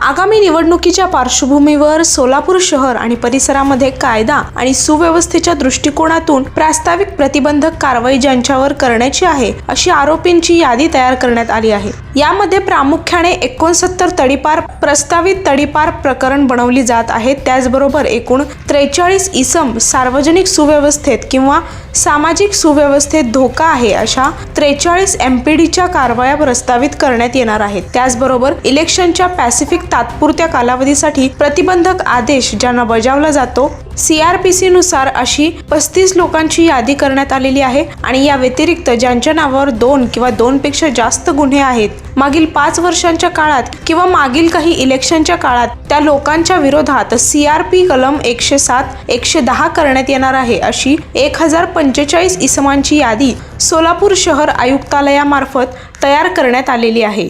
आगामी निवडणुकीच्या पार्श्वभूमीवर सोलापूर शहर आणि परिसरामध्ये कायदा आणि सुव्यवस्थेच्या दृष्टिकोनातून प्रास्ताविक प्रतिबंधक कारवाई ज्यांच्यावर करण्याची आहे अशी आरोपींची यादी तयार करण्यात आली आहे. यामध्ये प्रामुख्याने एकोणसत्तर तडीपार प्रस्तावित तडीपार प्रकरण बनवली जात आहेत त्याचबरोबर एकूण त्रेचाळीस इसम सार्वजनिक सुव्यवस्थेत किंवा सामाजिक सुव्यवस्थेत धोका आहे अशा त्रेचाळीस एमपीडीच्या कारवाया प्रस्तावित करण्यात येणार आहेत. त्याचबरोबर इलेक्शनच्या पॅसिफिक तात्पुरत्या कालावधीसाठी प्रतिबंधक आदेश ज्यांना बजावला जातो सीआरपीसी नुसार अशी पस्तीस लोकांची यादी करण्यात आलेली आहे आणि या व्यतिरिक्त ज्यांच्या नावावर दोन किंवा दोन पेक्षा जास्त गुन्हे आहेत मागील पाच वर्षांच्या काळात किंवा मागील काही इलेक्शनच्या काळात त्या लोकांच्या विरोधात सीआरपी कलम एकशे सात एकशे दहा करण्यात येणार आहे अशी एक हजार पंचेचाळीस इसमांची यादी सोलापूर शहर आयुक्तालयामार्फत तयार करण्यात आलेली आहे.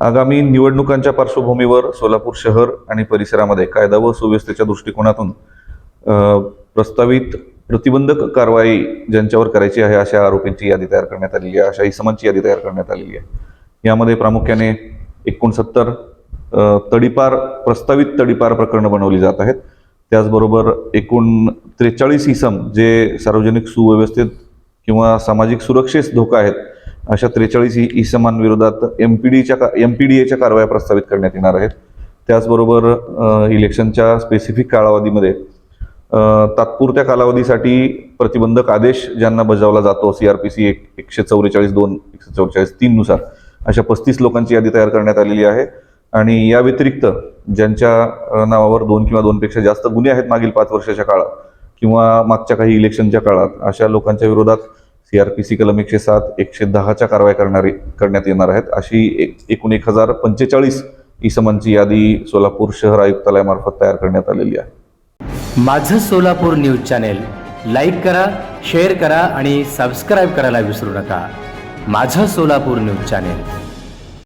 आगामी निवडणुकांच्या पार्श्वभूमीवर सोलापूर शहर आणि परिसरामध्ये कायदा व सुव्यवस्थेच्या दृष्टिकोनातून प्रस्तावित प्रतिबंधक कारवाई ज्यांच्यावर करायची आहे अशा आरोपींची यादी तयार करण्यात आलेली आहे अशा इसमांची यादी तयार करण्यात आलेली आहे. यामध्ये प्रामुख्याने एकोणसत्तर तडीपार प्रस्तावित तडीपार प्रकरणं बनवली जात आहेत. त्याचबरोबर एकूण त्रेचाळीस इसम जे सार्वजनिक सुव्यवस्थेत किंवा सामाजिक सुरक्षेस धोका आहेत अशा त्रेचाळीस इसमांविरोधात एम पी डीच्या का एम पी डी एच्या कारवाया प्रस्तावित करण्यात येणार आहेत. त्याचबरोबर इलेक्शनच्या स्पेसिफिक कालावधीमध्ये तात्पुरत्या कालावधीसाठी प्रतिबंधक आदेश ज्यांना बजावला जातो सी आर पी सी एक एकशे चौवेचाळीस दोन एकशे चौवेचाळीस तीननुसार अशा पस्तीस लोकांची यादी तयार करण्यात आलेली आहे. आणि या व्यतिरिक्त ज्यांच्या नावावर दोन किंवा दोनपेक्षा जास्त गुन्हे आहेत मागील पाच वर्षाच्या काळात किंवा मागच्या काही इलेक्शनच्या काळात अशा लोकांच्या विरोधात सी आर पी सी कलम एकशे सात एकशे दहाच्या कारवाई करणारी करण्यात येणार आहेत. अशी एक एकूण एक हजार पंचेचाळीस इसमांची यादी सोलापूर शहर आयुक्तालयामार्फत तयार करण्यात आलेली आहे. माझं सोलापूर न्यूज चॅनेल लाईक करा शेअर करा आणि सबस्क्राईब करायला विसरू नका. माझं सोलापूर न्यूज चॅनेल.